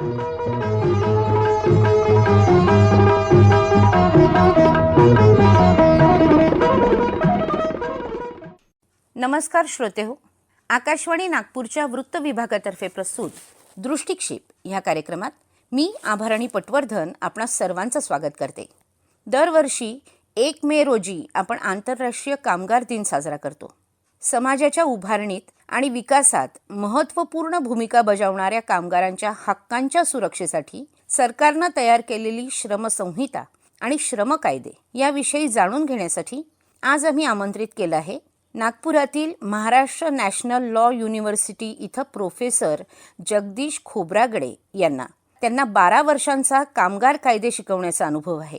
नमस्कार श्रोते हो आकाशवाणी नागपूरच्या वृत्त विभागातर्फे प्रस्तुत दृष्टिक्षेप ह्या कार्यक्रमात मी आभाराणी पटवर्धन आपणा सर्वांचं स्वागत करते. दरवर्षी एक मे रोजी आपण आंतरराष्ट्रीय कामगार दिन साजरा करतो. समाजाच्या उभारणीत आणि विकासात महत्त्वपूर्ण भूमिका बजावणाऱ्या कामगारांच्या हक्कांच्या सुरक्षेसाठी सरकारनं तयार केलेली श्रमसंहिता आणि श्रम कायदे याविषयी जाणून घेण्यासाठी आज आम्ही आमंत्रित केलं आहे. नागपुरातील महाराष्ट्र नॅशनल लॉ युनिव्हर्सिटी इथं प्रोफेसर जगदीश खोब्रागडे यांना त्यांना बारा वर्षांचा कामगार कायदे शिकवण्याचा अनुभव आहे.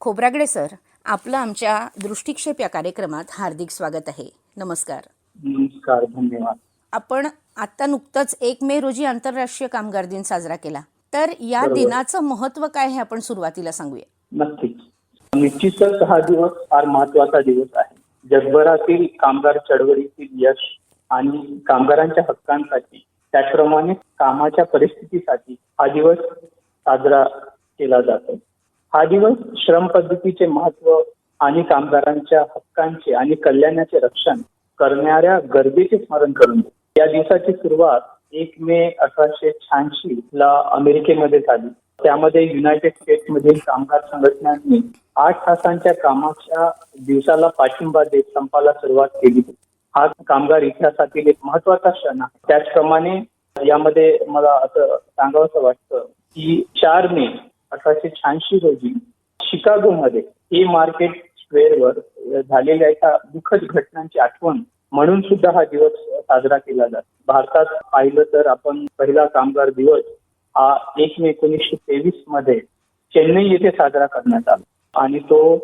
खोब्रागडे सर आपलं आमच्या दृष्टिक्षेप या कार्यक्रमात हार्दिक स्वागत आहे. नमस्कार. नमस्कार धन्यवाद. आपण आता नुकतंच एक मे रोजी आंतरराष्ट्रीय कामगार दिन साजरा केला. तर या. दिनाचं महत्त्व काय हे आपण सुरुवातीला सांगूया. नक्कीच. निश्चितच हा दिवस फार महत्त्वाचा दिवस आहे. जगभरातील कामगार चळवळीतील यश आणि कामगारांच्या हक्कांसाठी त्याचप्रमाणे कामाच्या परिस्थितीसाठी हा दिवस साजरा केला जातो. हा दिवस श्रम पद्धतीचे महत्त्व आणि कामगारांच्या हक्कांचे आणि कल्याणाचे रक्षण करणाऱ्या गर्दीचे स्मरण करून या दिवसाची सुरुवात एक मे अठराशे शहाऐंशी ला अमेरिकेमध्ये झाली. त्यामध्ये युनायटेड स्टेट्स मधील कामगार संघटनांनी आठ तासांच्या कामाच्या दिवसाला पाठिंबा देत संपाला सुरुवात केली. हा कामगार इतिहासातील एक महत्त्वाचा क्षण आहे. त्याचप्रमाणे यामध्ये मला असं सांगावंसं वाटतं की चार मे अठराशे शहाऐंशी रोजी शिकागोमध्ये हे मार्केट स्क्वेअरवर झालेल्या एका दुःखद घटनांची आठवण म्हणून सुद्धा हा दिवस साजरा केला जातो. भारतात पाहिलं तर आपण पहिला कामगार दिवस हा एक मे एकोणीसशे तेवीसमध्ये चेन्नई येथे साजरा करण्यात आला. आणि तो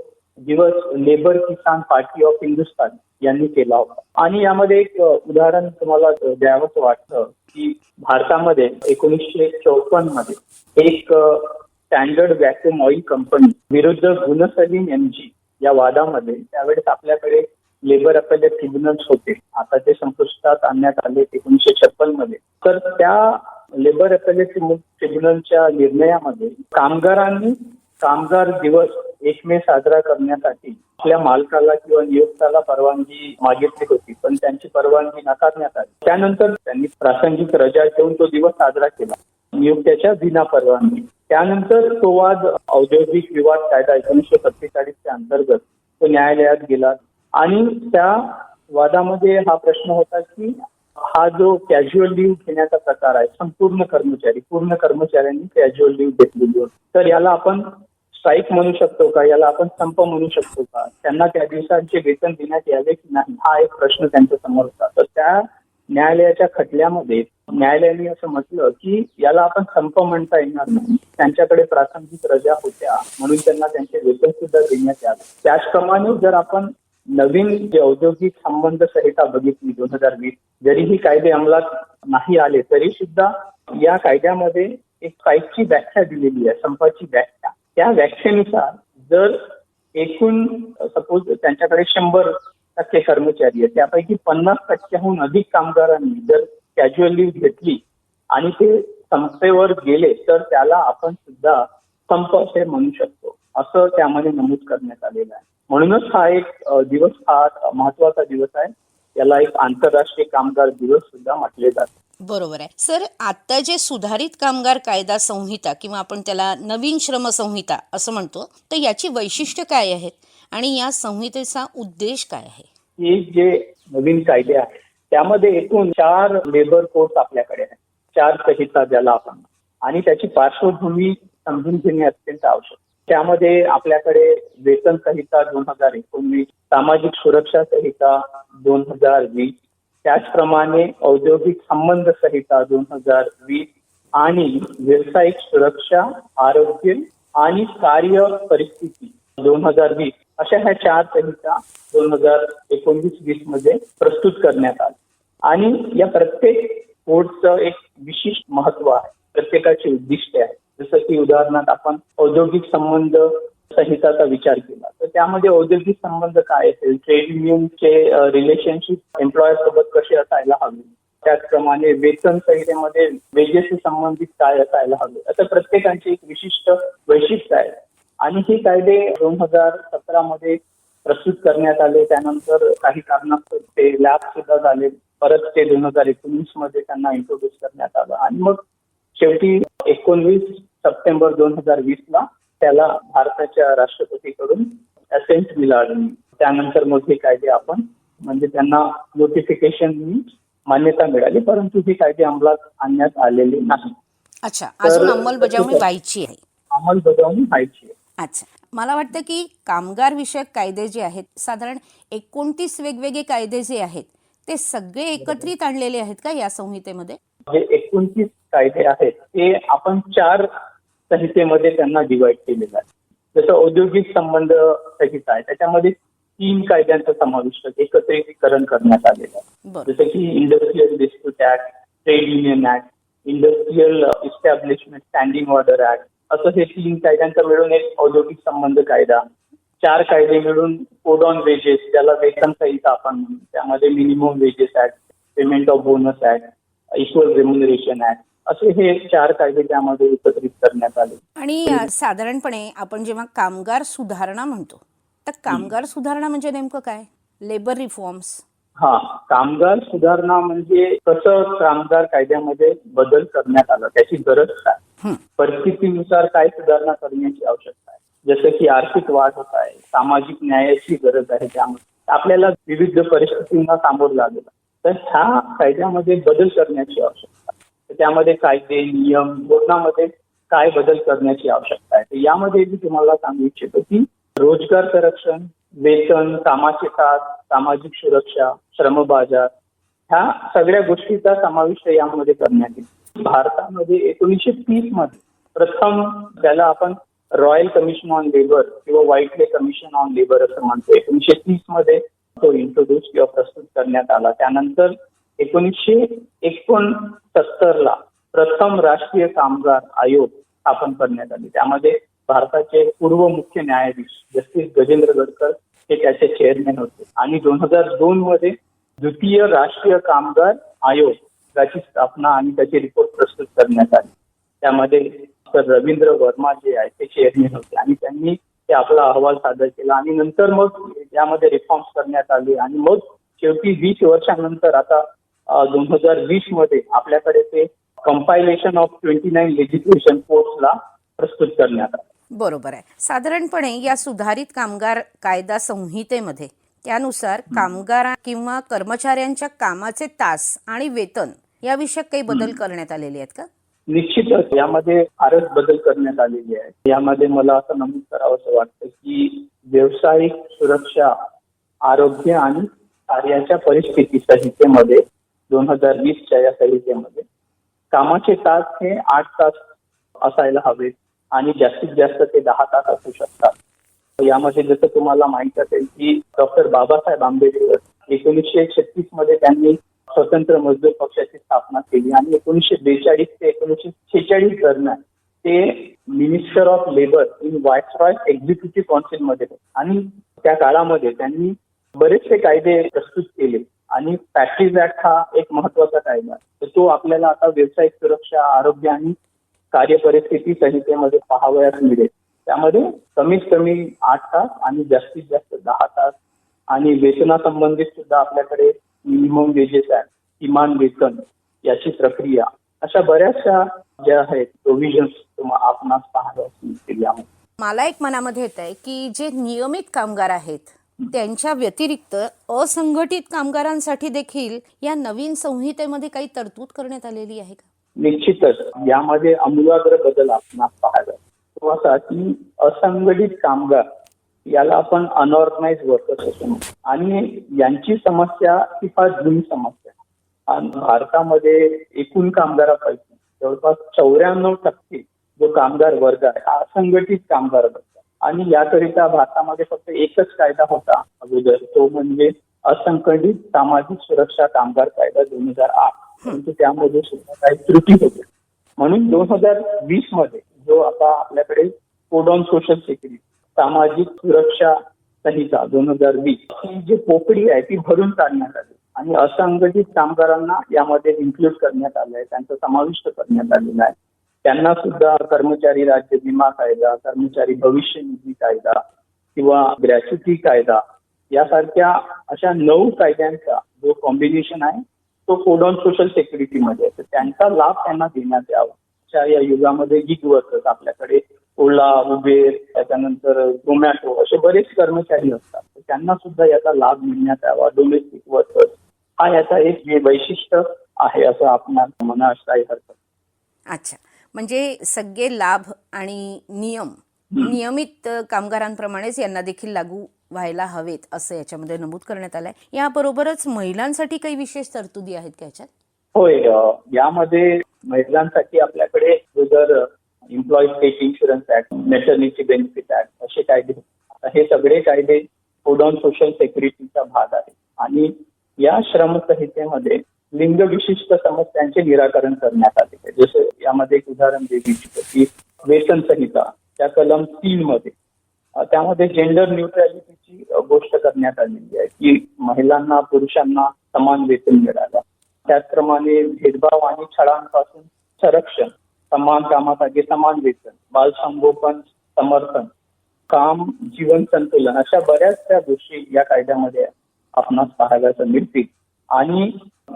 दिवस labour Kisan party of Hindustan यांनी केला होता. आणि यामध्ये एक उदाहरण तुम्हाला द्यावंसं वाटतं की भारतामध्ये एकोणीसशे चौपन्नमध्ये एक स्टँडर्ड व्हॅक्युम ऑइल कंपनी विरुद्ध गुणसलीन एमजी या वादामध्ये. त्यावेळेस आपल्याकडे लेबर अपेलेट ट्रिब्युनल्स होते. आता ते संपुष्टात आणण्यात आले एकोणीसशे छप्पनमध्ये तर त्या लेबर अपेलेट ट्रिब्युनलच्या निर्णयामध्ये कामगारांनी कामगार दिवस एक मे साजरा करण्यासाठी आपल्या मालकाला किंवा नियोक्ताला परवानगी मागितली होती. पण त्यांची परवानगी नाकारण्यात आली त्यानंतर त्यांनी प्रासंगिक रजा घेऊन तो दिवस साजरा केला. नियुक्त्याच्या विना परवानगी. त्यानंतर तो वाद औद्योगिक विवाद कायदा एकोणीसशे सत्तेचाळीसच्या अंतर्गत तो न्यायालयात गेला. आणि त्या वादामध्ये हा प्रश्न होता की हा जो कॅज्युअल लिव्ह घेण्याचा प्रकार आहे संपूर्ण कर्मचारी पूर्ण कर्मचाऱ्यांनी कॅज्युअल लिव्ह घेतलेली होती. तर याला आपण स्ट्राईक म्हणू शकतो का? याला आपण संप म्हणू शकतो का? त्यांना त्या दिवसांचे वेतन देण्यात यावे की नाही? हा एक प्रश्न त्यांच्यासमोर होता. तर त्या न्यायालयाच्या खटल्यामध्ये न्यायालयाने असं म्हटलं की याला आपण संप म्हणता येणार नाही. त्यांच्याकडे प्रासंगिक रजा होत्या म्हणून त्यांना त्यांचे वेतन सुद्धा देण्यात यावे. त्याचप्रमाणे जर आपण नवीन जे औद्योगिक संबंध संहिता बघितली दोन हजार वीस जरी ही कायदे अंमलात नाही आले तरी सुद्धा या कायद्यामध्ये एक स्ट्राईकची व्याख्या दिलेली आहे संपाची व्याख्या. त्या व्याख्येनुसार जर एकूण सपोज त्यांच्याकडे शंभर टक्के कर्मचारी आहेत. त्यापैकी पन्नास टक्क्याहून अधिक कामगारांनी जर कॅज्युअल लिव्ह घेतली आणि ते संपेवर गेले तर त्याला आपण सुद्धा संप असे म्हणू शकतो. असं त्यामध्ये नमूद करण्यात आलेलं आहे. म्हणूनच हा एक दिवस फार महत्त्वाचा दिवस आहे. याला एक आंतरराष्ट्रीय कामगार दिवस सुद्धा म्हटले जाते. बरोबर आहे. सर आता जे सुधारित कामगार कायदा संहिता किंवा आपण त्याला नवीन श्रम संहिता असं म्हणतो तर याची वैशिष्ट्य काय आहेत? आणि या संहितेचा उद्देश काय आहे? हे जे नवीन कायदे आहेत त्यामध्ये एकूण चार लेबर कोर्स आपल्याकडे आहेत. चार संहिता ज्याला आपण आणि त्याची पार्श्वभूमी समजून घेणे अत्यंत आवश्यक. त्यामध्ये आपल्याकडे वेतन संहिता दोन हजार एकोणवीस सामाजिक सुरक्षा संहिता दोन हजार वीस त्याचप्रमाणे औद्योगिक संबंध संहिता दोन हजार वीस आणि व्यावसायिक सुरक्षा आरोग्य आणि कार्य परिस्थिती दोन हजार वीस. अशा ह्या चार संहिता दोन हजार एकोणवीस वीसमध्ये प्रस्तुत करण्यात आल्या. आणि या प्रत्येक कोडचं एक विशिष्ट महत्त्व आहे. प्रत्येकाची उद्दिष्टे आहे. जसं की उदाहरणार्थ आपण औद्योगिक संबंध संहिताचा विचार केला. तर त्यामध्ये औद्योगिक संबंध काय असेल? ट्रेड युनियनचे रिलेशनशिप एम्प्लॉयर सोबत कसे असायला हवे? त्याचप्रमाणे वेतन संहितेमध्ये वेजेशी संबंधित काय असायला हवे? असं प्रत्येकाची एक विशिष्ट वैशिष्ट्य आहे. आणि हे कायदे दोन हजार सतरा मध्ये प्रस्तुत करण्यात आले. त्यानंतर काही कारणास्तव ते लॅब सुद्धा झाले. परत ते दोन हजार एकोणीसमध्ये त्यांना इंट्रोड्यूस करण्यात आलं. आणि मग शेवटी एकोणवीस सप्टेंबर दोन हजार वीस ला त्याला भारताच्या राष्ट्रपतीकडून असेंट मिळाली. त्यानंतर मग हे कायदे आपण म्हणजे त्यांना नोटिफिकेशन मान्यता मिळाली परंतु हे कायदे अंमलात आणण्यात आलेले नाही. अच्छा. अजून तर- अंमलबजावणी व्हायची आहे. अंमलबजावणी व्हायची आहे. अच्छा. मला वाटतं की कामगार विषयक कायदे जे आहेत साधारण एकोणतीस वेगवेगळे कायदे जे आहेत ते सगळे एकत्रित आणलेले आहेत का या संहितेमध्ये? जे एकोणतीस कायदे आहेत ते आपण चार संहितेमध्ये त्यांना डिवाइड केलेलं आहे. जसं औद्योगिक संबंध संहिता आहे त्याच्यामध्ये तीन कायद्यांचा समाविष्ट एकत्रीकरण करण्यात आलेलं आहे. जसं की industrial dispute act trade union act industrial establishment standing order act असं हे तीन कायद्यांचा मिळून एक औद्योगिक संबंध कायदा चार कायदे मिळून कोड ऑन वेजेस ज्याला वेतन संहिता आपण त्यामध्ये minimum wages act payment of bonus act equal remuneration act असे हे चार कायदे त्यामध्ये एकत्रित करण्यात आले. आणि साधारणपणे आपण जेव्हा कामगार सुधारणा म्हणतो तर कामगार सुधारणा म्हणजे नेमकं काय? लेबर रिफॉर्म्स हा कामगार सुधारणा म्हणजे कसं कामगार कायद्यामध्ये बदल करण्यात आला त्याची गरज काय. परिस्थितीनुसार काय सुधारणा करण्याची आवश्यकता आहे. जसं की आर्थिक वाढ होत आहे सामाजिक न्यायाची गरज आहे त्यामध्ये आपल्याला विविध परिस्थितींना सामोरं लागेल. तर ह्या कायद्यामध्ये बदल करण्याची आवश्यकता आहे. तर त्यामध्ये कायदे नियम धोरणामध्ये काय बदल करण्याची आवश्यकता आहे. यामध्ये मी तुम्हाला सांगू इच्छितो की रोजगार संरक्षण वेतन कामाचे तास सामाजिक सुरक्षा श्रम बाजार ह्या सगळ्या गोष्टीचा समाविष्ट यामध्ये करण्यात येईल भारतामध्ये एकोणीसशे तीसमध्ये प्रथम त्याला आपण रॉयल कमिशन ऑन लेबर किंवा व्हाईटले कमिशन ऑन लेबर असं म्हणतो. एकोणीसशे तीसमध्ये तो इंट्रोड्यूस किंवा प्रस्तुत करण्यात आला. त्यानंतर एकोणीसशे एकोणसत्तर ला प्रथम राष्ट्रीय कामगार आयोग स्थापन करण्यात आले. त्यामध्ये भारताचे पूर्व मुख्य न्यायाधीश जस्टिस गजेंद्र गडकर हे त्याचे चेअरमॅन होते. आणि दोन हजार दोन मध्ये द्वितीय राष्ट्रीय कामगार आयोग याची स्थापना आणि त्याचे रिपोर्ट प्रस्तुत करण्यात आले. त्यामध्ये सर रवींद्र वर्मा जे आहे ते चेअरमॅन होते आणि त्यांनी ते आपला अहवाल सादर केला आणि नंतर मग यामध्ये रिफॉर्म्स करण्यात आले आणि मग शेवटी वीस वर्षानंतर आता दोन हजार वीसमध्ये आपल्याकडे ते compilation of twenty nine legislation कोर्सला प्रस्तुत करण्यात आलं. बरोबर आहे. साधारणपणे या सुधारित कामगार कायदा संहितेमध्ये त्यानुसार कामगार किंवा कर्मचाऱ्यांच्या कामाचे तास आणि वेतन याविषयक काही बदल करण्यात आलेले आहेत का? निश्चितच. यामध्ये फारच बदल करण्यात आलेली आहे यामध्ये मला असं नमूद करावं असं वाटतं की व्यावसायिक सुरक्षा आरोग्य आणि कार्याच्या परिस्थिती संहितेमध्ये दोन हजार वीसच्या या संहितेमध्ये कामाचे तास हे आठ तास असायला हवेत आणि जास्तीत जास्त ते दहा तास असू शकतात. यामध्ये जसं तुम्हाला माहीत असेल की डॉक्टर बाबासाहेब आंबेडकर एकोणीसशे छत्तीसमध्ये त्यांनी स्वतंत्र मजदूर पक्षाची स्थापना केली आणि एकोणीसशे बेचाळीस ते एकोणीसशे छेचाळीस दरम्यान ते minister of labour in viceroy executive काउन्सिलमध्ये मध्ये आणि त्या काळामध्ये त्यांनी बरेचसे कायदे प्रस्तुत केले. आणि फॅक्टरीज ऍक्ट हा एक महत्त्वाचा कायदा आहे. तर तो आपल्याला आता व्यावसायिक सुरक्षा आरोग्य आणि कार्यपरिस्थिती संहितेमध्ये पाहावयास मिळेल. त्यामध्ये कमीत कमी आठ तास आणि जास्तीत जास्त दहा तास आणि वेतनासंबंधित सुद्धा आपल्याकडे मिनिमम वेजेस आहे किमान वेतन याची प्रक्रिया. अशा बऱ्याचशा ज्या आहेत प्रोव्हिजन्स आपणास पाहाव्यास मिळतील यामध्ये. मला एक मनामध्ये येत आहे की जे नियमित कामगार आहेत त्यांच्या व्यतिरिक्त असंघटित कामगारांसाठी देखील या नवीन संहितेमध्ये काही तरतूद करण्यात आलेली आहे का? निश्चितच. यामध्ये आमूलाग्र बदल आपणास पाहायला तो असा की असंघटित कामगार याला आपण अनऑर्गनाइज वर्कर्स असं म्हणतो. आणि यांची समस्या ही फार जुनी समस्या आहे. आणि भारतामध्ये एकूण कामगारापैकी जवळपास चौऱ्याण्णव टक्के जो कामगार वर्ग आहे हा असंघटित कामगार वर्ग आणि याकरिता भारतामध्ये फक्त एकच कायदा होता अगोदर तो म्हणजे असंघटित सामाजिक सुरक्षा कामगार कायदा दोन हजार आठ. परंतु त्यामध्ये सुद्धा काही त्रुटी होत्या. म्हणून दोन हजार वीसमध्ये जो आता आपल्याकडे कोड ऑन सोशल सिक्युरिटी सामाजिक सुरक्षा संहिता दोन हजार वीस. ही जी पोकळी आहे ती भरून काढण्यात आली. आणि असंघटित कामगारांना यामध्ये इन्क्लूड करण्यात आलं आहे. त्यांचा समाविष्ट करण्यात आलेला आहे. त्यांना सुद्धा कर्मचारी राज्य विमा कायदा कर्मचारी भविष्य निधी कायदा किंवा ग्रॅच्युटी कायदा यासारख्या अशा नऊ कायद्यांचा जो कॉम्बिनेशन आहे तो कोड ऑन सोशल सेक्युरिटीमध्ये मध्ये त्यांचा लाभ त्यांना देण्यात यावा. अशा या युगामध्ये गिग वर्कर्स आपल्याकडे ओला उबेर त्याच्यानंतर झोमॅटो असे बरेच कर्मचारी असतात. त्यांना सुद्धा याचा लाभ मिळण्यात यावा डोमेस्टिक वर्कर्स हा याचा एक जे वैशिष्ट्य आहे असं आपण म्हणा काही हरकत. अच्छा. म्हणजे सगळे लाभ आणि नियम नियमित कामगारांप्रमाणेच यांना देखील लागू व्हायला हवेत असं याच्यामध्ये नमूद करण्यात आलंय. याबरोबरच महिलांसाठी काही विशेष तरतुदी आहेत का याच्यात? होय यामध्ये महिलांसाठी आपल्याकडे जर employee state insurance act maternity benefit act असे कायदे. हे सगळे कायदे फूड ऑन सोशल सेक्युरिटीचा भाग आहे. आणि या श्रम संहितेमध्ये लिंग विशिष्ट समस्यांचे निराकरण करण्यात आले आहे. जसं यामध्ये एक उदाहरण देऊ की वेतन संहिता त्या कलम तीन मध्ये त्यामध्ये जेंडर न्यूट्रॅलिटीची गोष्ट करण्यात आलेली आहे की महिलांना पुरुषांना समान वेतन मिळालं. त्याचप्रमाणे भेदभाव आणि छळांपासून संरक्षण समान कामासाठी समान वेतन बाल संगोपन समर्थन काम जीवन संतुलन अशा बऱ्याचशा गोष्टी या कायद्यामध्ये आपणास पाहायला मिळतील. आणि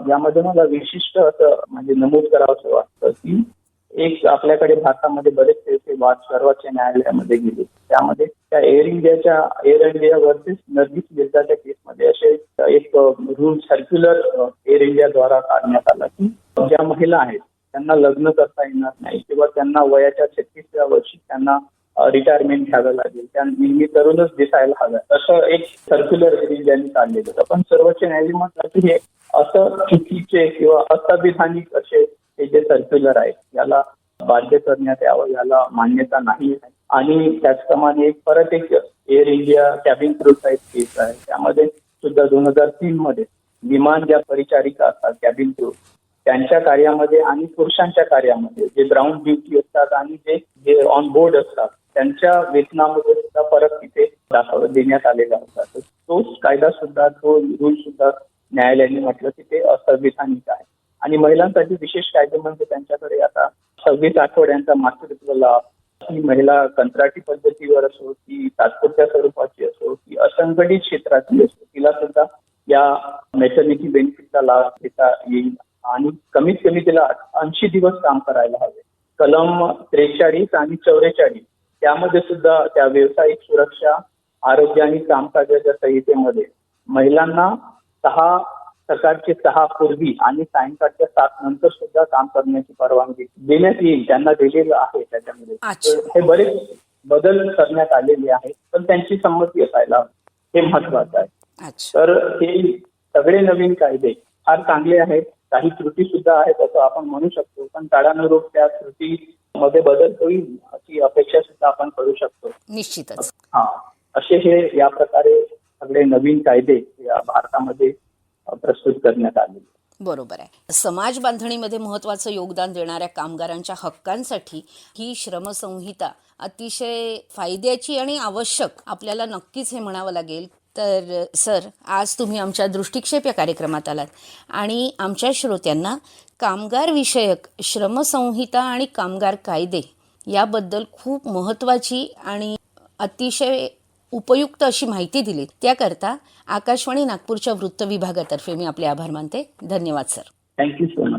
यामध्ये मला विशिष्ट असं म्हणजे नमूद करावंसं वाटतं की एक आपल्याकडे भारतामध्ये बरेचसे वाद सर्वोच्च न्यायालयामध्ये गेले. त्यामध्ये त्या एअर इंडियाच्या एअर इंडिया वर्सेस नर्गिस मिर्झाच्या केसमध्ये असे एक रूल सर्क्युलर एअर इंडियाद्वारा काढण्यात आला की ज्या महिला आहेत त्यांना लग्न करता येणार नाही किंवा त्यांना वयाच्या छत्तीसव्या वर्षी त्यांना रिटायरमेंट घ्यावं लागेल. त्या नेहमी तरुणच दिसायला हव्या असं एक सर्क्युलर एअर इंडियाने काढलेलं होतं. पण सर्वोच्च न्यायालय म्हटलं की हे असं चुकीचे किंवा असंविधानिक असे हे जे सर्क्युलर आहे याला बाध्य करण्यात यावं याला मान्यता नाही. आणि त्याचप्रमाणे एक परत एक एअर इंडिया कॅबिन क्रूचा एक केस आहे. त्यामध्ये सुद्धा दोन हजार तीन मध्ये विमान ज्या परिचारिका असतात कॅबिन क्रू त्यांच्या कार्यामध्ये आणि पुरुषांच्या कार्यामध्ये जे ग्राउंड ड्युटी असतात आणि जे जे ऑन बोर्ड असतात त्यांच्या वेतनामध्ये सुद्धा फरक तिथे दाखव देण्यात आलेला होता. तोच कायदा सुद्धा तो रूल सुद्धा न्यायालयाने म्हटलं की ते असंविधानिक आहे. आणि महिलांसाठी विशेष कायदे म्हणजे त्यांच्याकडे आता सव्वीस आठवड्यांचा मातृत्व लाभ ही महिला कंत्राटी पद्धतीवर असो की तात्पुरत्या स्वरूपाची असो की असंघटित क्षेत्रातली असो तिला सुद्धा या मेटर्निटी बेनिफिटचा लाभ घेता येईल. आणि कमीत कमी तिला ऐंशी दिवस काम करायला हवे. कलम त्रेचाळीस आणि चौवेचाळीस त्यामध्ये सुद्धा त्या व्यावसायिक सुरक्षा आरोग्य आणि कामकाजाच्या संहितेमध्ये महिलांना सहा सकाळचे सहा पूर्वी आणि सायंकाळच्या सात नंतर सुद्धा काम करण्याची परवानगी देण्यात येईल त्यांना दिलेलं आहे त्याच्यामध्ये. हे बरेच बदल करण्यात आलेले आहेत पण त्यांची संमती असायला हवी. हे महत्वाचं आहे. तर हे सगळे नवीन कायदे फार चांगले आहेत. काही त्रुटी सुद्धा आहेत असं आपण म्हणू शकतो. पण काळानुरूप त्या त्रुटी मध्ये बदल होईल अशी अपेक्षा सुद्धा आपण करू शकतो. निश्चितच. हा. असे हे या प्रकारे सगळे नवीन कायदे या भारतामध्ये प्रस्तुत करण्यात आहेत. बरोबर आहे. समाज बांधणीमध्ये महत्वाचं योगदान देणाऱ्या कामगारांच्या हक्कांसाठी ही श्रमसंहिता अतिशय फायद्याची आणि आवश्यक आपल्याला नक्कीच हे म्हणावं लागेल. तर सर आज तुम्ही आमच्या दृष्टिक्षेप या कार्यक्रमात आलात. आणि आमच्या श्रोत्यांना कामगार विषयक श्रमसंहिता आणि कामगार कायदे याबद्दल खूप महत्वाची आणि अतिशय उपयुक्त अशी माहिती दिली त्याकरता आकाशवाणी नागपूरच्या वृत्त विभागातर्फे मी आपले आभार मानते. धन्यवाद सर. Thank you sir